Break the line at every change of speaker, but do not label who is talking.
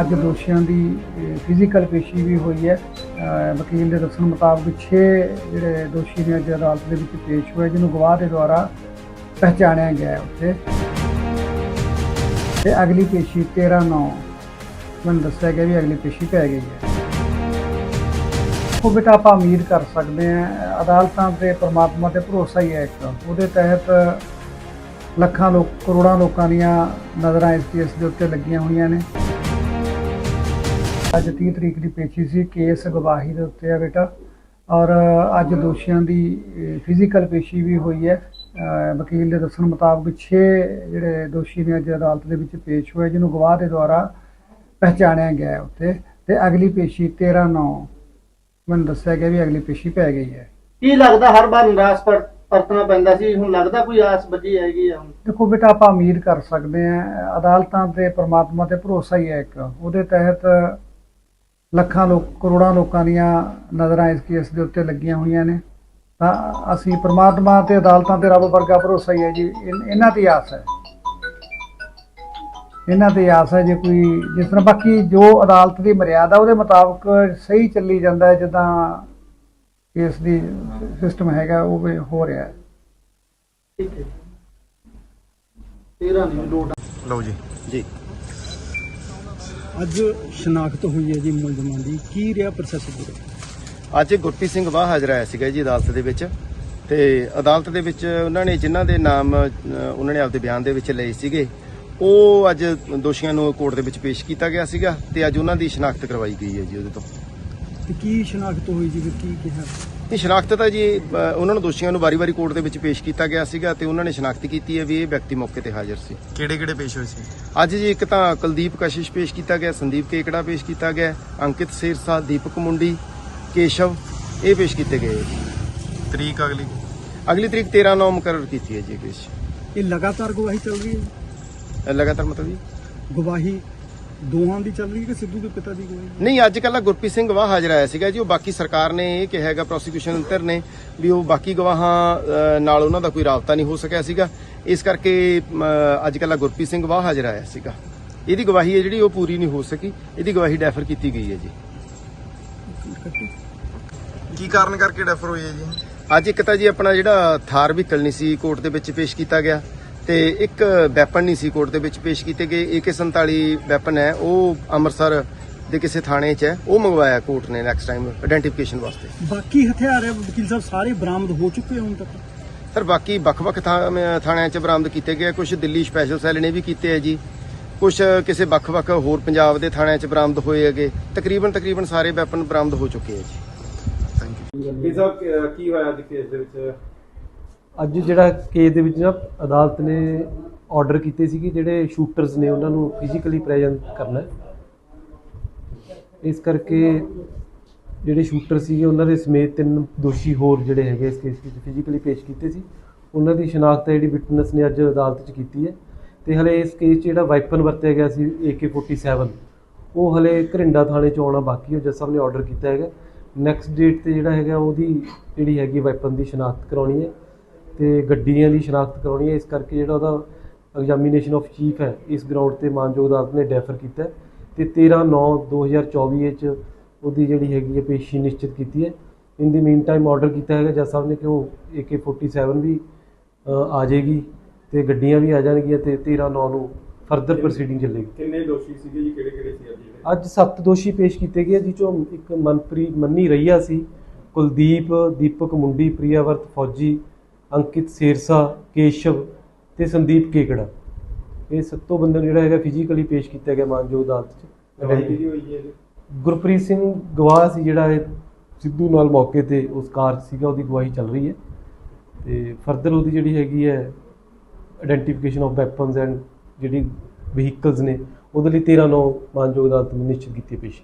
ਅੱਜ ਦੋਸ਼ੀਆਂ ਦੀ ਫਿਜ਼ੀਕਲ ਪੇਸ਼ੀ ਵੀ ਹੋਈ ਹੈ। ਵਕੀਲ ਦੇ ਦੱਸਣ ਮੁਤਾਬਕ 6 ਜਿਹੜੇ ਦੋਸ਼ੀ ਨੇ ਅੱਜ ਅਦਾਲਤ ਦੇ ਵਿੱਚ ਪੇਸ਼ ਹੋਏ, ਜਿਹਨੂੰ ਗਵਾਹ ਦੇ ਦੁਆਰਾ ਪਹਿਚਾਣਿਆ ਗਿਆ ਉੱਥੇ। ਤੇ ਅਗਲੀ ਪੇਸ਼ੀ 13 9 ਮੈਨੂੰ ਦੱਸਿਆ ਗਿਆ ਵੀ ਅਗਲੀ ਪੇਸ਼ੀ ਪੈ ਗਈ ਹੈ। ਉਹ ਬੇਟਾ ਆਪਾਂ ਉਮੀਦ ਕਰ ਸਕਦੇ ਹਾਂ, ਅਦਾਲਤਾਂ ਤੇ ਪ੍ਰਮਾਤਮਾ ਤੇ ਭਰੋਸਾ ਹੀ ਹੈ ਇੱਕ। ਉਹਦੇ ਤਹਿਤ ਲੱਖਾਂ ਲੋਕ, ਕਰੋੜਾਂ ਲੋਕਾਂ ਦੀਆਂ ਨਜ਼ਰਾਂ ਇਸ ਕੇਸ ਦੇ ਉੱਤੇ ਲੱਗੀਆਂ ਹੋਈਆਂ ਨੇ। ਅੱਜ 30 ਤਰੀਕ ਦੀ ਪੇਸ਼ੀ ਸੀ ਕੇਸ ਗਵਾਹੀ ਦੇ ਉੱਤੇ ਹੈ ਬੇਟਾ। ਔਰ ਅੱਜ ਦੋਸ਼ੀਆਂ ਦੀ ਫਿਜ਼ੀਕਲ ਪੇਸ਼ੀ ਵੀ ਹੋਈ ਹੈ। ਵਕੀਲ ਦੇ ਦੱਸਣ ਮੁਤਾਬਕ 6 ਜਿਹੜੇ ਦੋਸ਼ੀ ਨੇ ਅੱਜ ਅਦਾਲਤ ਦੇ ਵਿੱਚ ਪੇਸ਼ ਹੋਏ ਜਿਹਨੂੰ ਗਵਾਹ ਦੇ ਦੁਆਰਾ ਪਹਿਚਾਣਿਆ ਗਿਆ ਉੱਥੇ। ਤੇ ਅਗਲੀ ਪੇਸ਼ੀ 13 9 ਮੈਨੂੰ ਦੱਸਿਆ ਗਿਆ ਵੀ ਅਗਲੀ ਪੇਸ਼ੀ ਪੈ ਗਈ ਹੈ।
ਕੀ ਲੱਗਦਾ ਹਰ ਵਾਰ ਨਿਰਾਸ਼ ਪਰ ਪਰਤਣਾ ਪੈਂਦਾ ਸੀ? ਹੁਣ ਲੱਗਦਾ ਕੋਈ ਆਸ ਬੱਜੀ ਹੈਗੀ ਆ ਹੁਣ?
ਦੇਖੋ ਬੇਟਾ ਆਪਾਂ ਉਮੀਦ ਕਰ ਸਕਦੇ ਹਾਂ। ਅਦਾਲਤਾਂ ਤੇ ਪ੍ਰਮਾਤਮਾ ਤੇ ਭਰੋਸਾ ਹੀ ਹੈ ਇੱਕ। ਉਹਦੇ ਤਹਿਤ ਲੱਖਾਂ ਲੋਕ ਕਰੋੜਾਂ ਲੋਕਾਂ ਦੀਆਂ ਨਜ਼ਰਾਂ ਇਸ ਕੇਸ ਦੇ ਉੱਤੇ ਲੱਗੀਆਂ ਹੋਈਆਂ ਨੇ। ਤਾਂ ਅਸੀਂ ਪ੍ਰਮਾਤਮਾ ਤੇ ਅਦਾਲਤਾਂ ਤੇ ਰੱਬ ਵਰਗਾ ਭਰੋਸਾ ਹੀ ਹੈ ਜੀ। ਇਹਨਾਂ ਦੀ ਆਸ ਹੈ। ਇਹਨਾਂ ਤੇ ਆਸ ਹੈ ਜੇ ਕੋਈ ਜਿਸ ਤਰ੍ਹਾਂ ਬਾਕੀ ਜੋ ਅਦਾਲਤ ਦੀ ਮਰਿਆਦਾ ਉਹਦੇ ਮੁਤਾਬਕ ਸਹੀ ਚੱਲੀ ਜਾਂਦਾ ਹੈ ਜਿੱਦਾਂ ਕੇਸ ਦੀ ਸਿਸਟਮ ਹੈਗਾ ਉਹ ਵੀ ਹੋ ਰਿਹਾ ਹੈ।
ਠੀਕ ਹੈ 13 ਨਹੀਂ ਲੋਟ
ਲਓ ਜੀ।
ਜੀ।
ਅੱਜ ਸ਼ਨਾਖਤ ਹੋਈ ਹੈ ਜੀ ਮੁਲਜ਼ਮਾਂ ਦੀ। ਕੀ ਰਿਹਾ ਪ੍ਰੋਸੈਸ ਪੂਰਾ
ਅੱਜ ਗੁਰਪ੍ਰੀਤ ਸਿੰਘ ਬਾਹ ਹਾਜ਼ਰ ਆਇਆ ਸੀਗਾ ਜੀ ਅਦਾਲਤ ਦੇ ਵਿੱਚ ਤੇ ਅਦਾਲਤ ਦੇ ਵਿੱਚ ਉਹਨਾਂ ਨੇ ਜਿਨ੍ਹਾਂ ਦੇ ਨਾਮ ਉਹਨਾਂ ਨੇ ਆਪਦੇ ਬਿਆਨ ਦੇ ਵਿੱਚ ਲਏ ਸੀਗੇ ਉਹ ਅੱਜ ਦੋਸ਼ੀਆਂ ਨੂੰ ਕੋਰਟ ਦੇ ਵਿੱਚ ਪੇਸ਼ ਕੀਤਾ ਗਿਆ ਸੀਗਾ ਤੇ ਅੱਜ ਉਹਨਾਂ ਦੀ ਸ਼ਨਾਖਤ ਕਰਵਾਈ ਗਈ ਹੈ ਜੀ ਉਹਦੇ ਤੋਂ।
ਤੇ ਕੀ ਸ਼ਨਾਖਤ ਹੋਈ ਜੀ? ਕੀ ਕਿਹਾ?
ਇਹ ਸ਼ਨਾਖਤ ਤਾਂ ਜੀ ਉਹਨਾਂ ਨੂੰ ਦੋਸ਼ੀਆਂ ਨੂੰ ਵਾਰੀ-ਵਾਰੀ ਕੋਰਟ ਦੇ ਵਿੱਚ ਪੇਸ਼ ਕੀਤਾ ਗਿਆ ਸੀਗਾ ਤੇ ਉਹਨਾਂ ਨੇ ਸ਼ਨਾਖਤ ਕੀਤੀ ਹੈ ਵੀ ਇਹ ਵਿਅਕਤੀ ਮੌਕੇ ਤੇ ਹਾਜ਼ਰ ਸੀ।
ਕਿਹੜੇ ਕਿਹੜੇ ਪੇਸ਼ ਹੋਏ ਸੀ?
ਅੱਜ ਜੀ ਇੱਕ ਤਾਂ ਕੁਲਦੀਪ ਕਸ਼ਿਸ਼ ਪੇਸ਼ ਕੀਤਾ ਗਿਆ ਸੰਦੀਪ ਕੇਕੜਾ ਪੇਸ਼ ਕੀਤਾ ਗਿਆ ਅੰਕਿਤ ਸੇਰਸਾ ਦੀਪਕ ਮੁੰਡੀ ਕੇਸ਼ਵ ਇਹ ਪੇਸ਼ ਕੀਤੇ ਗਏ।
ਤਰੀਕ ਅਗਲੀ?
ਅਗਲੀ ਤਰੀਕ 13 ਨੌ ਮੁਕਰਰ ਕੀਤੀ ਹੈ ਜੀ ਕੇਸ
ਇਹ ਲਗਾਤਾਰ ਗਵਾਹੀ ਚੱਲ ਰਹੀ ਹੈ?
ਇਹ ਲਗਾਤਾਰ ਮਤਲਬ ਜੀ?
ਗਵਾਹੀ ਦੋਹਾਂ ਦੀ ਚੱਲ ਰਹੀ ਹੈ ਕਿ ਸਿੱਧੂ ਦੇ ਪਿਤਾ ਦੀ ਗਵਾਹੀ
ਨਹੀਂ ਅੱਜ ਕੱਲ੍ਹ ਗੁਰਪ੍ਰੀਤ ਸਿੰਘ ਗਵਾਹ ਹਾਜ਼ਰ ਆਇਆ ਸੀਗਾ ਜੀ। ਉਹ ਬਾਕੀ ਸਰਕਾਰ ਨੇ ਇਹ ਕਿਹਾ ਹੈਗਾ ਪ੍ਰੋਸੀਕਿਊਸ਼ਨ ਧਿਰ ਨੇ ਵੀ ਉਹ ਬਾਕੀ ਗਵਾਹਾਂ ਨਾਲ ਉਹਨਾਂ ਦਾ ਕੋਈ ਰਾਬਤਾ ਨਹੀਂ ਹੋ ਸਕਿਆ ਸੀਗਾ। ਇਸ ਕਰਕੇ ਅੱਜ ਕੱਲ੍ਹ ਗੁਰਪ੍ਰੀਤ ਸਿੰਘ ਗਵਾਹ ਹਾਜ਼ਰ ਆਇਆ ਸੀਗਾ। ਇਹਦੀ ਗਵਾਹੀ ਹੈ ਜਿਹੜੀ ਉਹ ਪੂਰੀ ਨਹੀਂ ਹੋ ਸਕੀ। ਇਹਦੀ ਗਵਾਹੀ ਡੈਫਰ ਕੀਤੀ ਗਈ ਹੈ ਜੀ।
ਕੀ ਕਾਰਨ ਕਰਕੇ ਡੈਫਰ ਹੋਈ ਹੈ ਜੀ?
ਅੱਜ ਇੱਕ ਤਾਂ ਜੀ ਆਪਣਾ ਜਿਹੜਾ ਥਾਰ ਵਹੀਕਲ ਨਹੀਂ ਸੀ ਕੋਰਟ ਦੇ ਵਿੱਚ ਪੇਸ਼ ਕੀਤਾ ਗਿਆ। ਤੇ ਇੱਕ ਵੈਪਨ ਨਹੀਂ ਸੀ ਕੋਰਟ ਦੇ ਵਿੱਚ ਪੇਸ਼ ਕੀਤੇ ਗਏ। AK47 ਵੈਪਨ ਹੈ ਉਹ ਅੰਮ੍ਰਿਤਸਰ ਦੇ ਕਿਸੇ ਥਾਣੇ 'ਚ ਹੈ। ਉਹ ਮੰਗਵਾਇਆ ਕੋਰਟ ਨੇ ਨੈਕਸਟ ਟਾਈਮ ਆਇਡੈਂਟੀਫਿਕੇਸ਼ਨ ਵਾਸਤੇ।
ਬਾਕੀ ਹਥਿਆਰ ਹੈ ਵਕੀਲ ਸਾਹਿਬ ਸਾਰੇ ਬਰਾਮਦ ਹੋ ਚੁੱਕੇ ਹੁਣ ਤੱਕ?
ਸਰ ਬਾਕੀ ਵੱਖ-ਵੱਖ ਥਾਣਿਆਂ 'ਚ ਬਰਾਮਦ ਕੀਤੇ ਗਏ ਕੁਝ ਦਿੱਲੀ ਸਪੈਸ਼ਲ ਸੈੱਲ ਨੇ ਵੀ ਕੀਤੇ ਹੈ ਜੀ। ਕੁਝ ਕਿਸੇ ਵੱਖ-ਵੱਖ ਹੋਰ ਪੰਜਾਬ ਦੇ ਥਾਣਿਆਂ 'ਚ ਬਰਾਮਦ ਹੋਏ ਹੈਗੇ। ਤਕਰੀਬਨ ਤਕਰੀਬਨ ਸਾਰੇ ਵੈਪਨ ਬਰਾਮਦ ਹੋ ਚੁੱਕੇ ਹੈ ਜੀ।
ਥੈਂਕ ਯੂ
ਇਹ ਸਭ ਕ- ਕੀ ਹੋਇਆ ਅੱਜ ਕੇਸ ਦੇ ਵਿੱਚ?
ਅੱਜ ਜਿਹੜਾ ਕੇਸ ਦੇ ਵਿੱਚ ਨਾ ਅਦਾਲਤ ਨੇ ਆਰਡਰ ਕੀਤੇ ਸੀ ਕਿ ਜਿਹੜੇ ਸ਼ੂਟਰਸ ਨੇ ਉਹਨਾਂ ਨੂੰ ਫਿਜ਼ੀਕਲੀ ਪ੍ਰੈਜ਼ੈਂਟ ਕਰਨਾ ਹੈ। ਇਸ ਕਰਕੇ ਜਿਹੜੇ ਸ਼ੂਟਰ ਸੀਗੇ, ਉਹਨਾਂ ਦੇ ਸਮੇਤ ਤਿੰਨ ਦੋਸ਼ੀ ਹੋਰ ਜਿਹੜੇ ਹੈਗੇ ਇਸ ਕੇਸ ਵਿੱਚ ਫਿਜ਼ੀਕਲੀ ਪੇਸ਼ ਕੀਤੇ ਸੀ। ਉਹਨਾਂ ਦੀ ਸ਼ਨਾਖਤ ਹੈ ਜਿਹੜੀ ਵਿਟਨੈਸ ਨੇ ਅੱਜ ਅਦਾਲਤ 'ਚ ਕੀਤੀ ਹੈ। ਤੇ ਹਲੇ ਇਸ ਕੇਸ 'ਚ ਜਿਹੜਾ ਵਾਈਪਨ ਵਰਤਿਆ ਗਿਆ ਸੀ AK47 ਉਹ ਹਲੇ ਘਰਿੰਡਾ ਥਾਣੇ 'ਚ ਆਉਣਾ ਬਾਕੀ ਹੈ ਜੱਜ ਸਾਹਿਬ ਨੇ ਆਰਡਰ ਕੀਤਾ ਹੈਗਾ। ਨੈਕਸਟ ਡੇਟ ਤੇ ਜਿਹੜਾ ਹੈਗਾ, ਉਹਦੀ ਜਿਹੜੀ ਹੈਗੀ ਵਾਈਪਨ ਦੀ ਸ਼ਨਾਖਤ ਕਰਾਉਣੀ ਹੈ। ਤੇ ਗੱਡੀਆਂ ਦੀ ਸ਼ਨਾਖਤ ਕਰਾਉਣੀ ਹੈ। ਇਸ ਕਰਕੇ ਜਿਹੜਾ ਉਹਦਾ ਐਗਜ਼ਾਮੀਨੇਸ਼ਨ ਆਫ ਚੀਫ ਹੈ ਇਸ ਗਰਾਊਂਡ ਤੇ ਮਾਨਯੋਗ ਅਦਾਲਤ ਨੇ ਡੈਫਰ ਕੀਤਾ ਤੇ 13 9 2024 ਵਿੱਚ ਉਹਦੀ ਜਿਹੜੀ ਹੈਗੀ ਹੈ ਪੇਸ਼ੀ ਨਿਸ਼ਚਿਤ ਕੀਤੀ ਹੈ। ਇਨ ਦੀ ਮੀਨ ਟਾਈਮ ਆਰਡਰ ਕੀਤਾ ਹੈਗਾ ਜੱਜ ਸਾਹਿਬ ਨੇ ਕਿ ਉਹ AK47 ਵੀ ਆ ਜਾਏਗੀ ਤੇ ਗੱਡੀਆਂ ਵੀ ਆ ਜਾਣਗੀਆਂ ਤੇ 13 9 ਨੂੰ ਫਰਦਰ ਪ੍ਰੋਸੀਡਿੰਗ ਚੱਲੇਗੀ।
ਕਿੰਨੇ ਦੋਸ਼ੀ ਸੀਗੇ ਜੀ? ਕਿਹੜੇ ਕਿਹੜੇ ਸੀ ਅੱਜ
ਅੱਜ ਸੱਤ ਦੋਸ਼ੀ ਪੇਸ਼ ਕੀਤੇ ਗਏ ਜਿਸ ਚੋਂ ਇੱਕ ਮਨਪ੍ਰੀਤ ਮੰਨੀ ਰਈਆ ਸੀ ਕੁਲਦੀਪ ਦੀਪਕ ਮੁੰਡੀ ਪ੍ਰਿਆਵਰਤ ਫੌਜੀ ਅੰਕਿਤ ਸੇਰਸਾ ਕੇਸ਼ਵ ਤੇ ਸੰਦੀਪ ਕੇਕੜਾ। ਇਹ ਸੱਤੋਂ ਬੰਦੇ ਨੂੰ ਜਿਹੜਾ ਹੈਗਾ ਫਿਜ਼ੀਕਲੀ ਪੇਸ਼ ਕੀਤਾ ਗਿਆ ਮਾਨਯੋਗ ਅਦਾਲਤ 'ਚ? ਗੁਰਪ੍ਰੀਤ ਸਿੰਘ ਗਵਾਹ ਸੀ ਜਿਹੜਾ ਇਹ ਸਿੱਧੂ ਨਾਲ ਮੌਕੇ ਤੇ ਉਸ ਕਾਰ ਸੀਗਾ ਉਹਦੀ ਗਵਾਹੀ ਚੱਲ ਰਹੀ ਹੈ। ਤੇ ਫਰਦਰ ਉਹਦੀ ਜਿਹੜੀ ਹੈਗੀ ਹੈ ਆਇਡੈਂਟੀਫਿਕੇਸ਼ਨ ਆਫ ਵੈਪਨਸ ਐਂਡ ਜਿਹੜੀ ਵਹੀਕਲਸ ਨੇ ਉਹਦੇ ਲਈ 13 9 ਮਾਨਯੋਗ ਅਦਾਲਤ ਨੇ ਨਿਸ਼ਚਿਤ ਕੀਤੀ ਪੇਸ਼ੀ।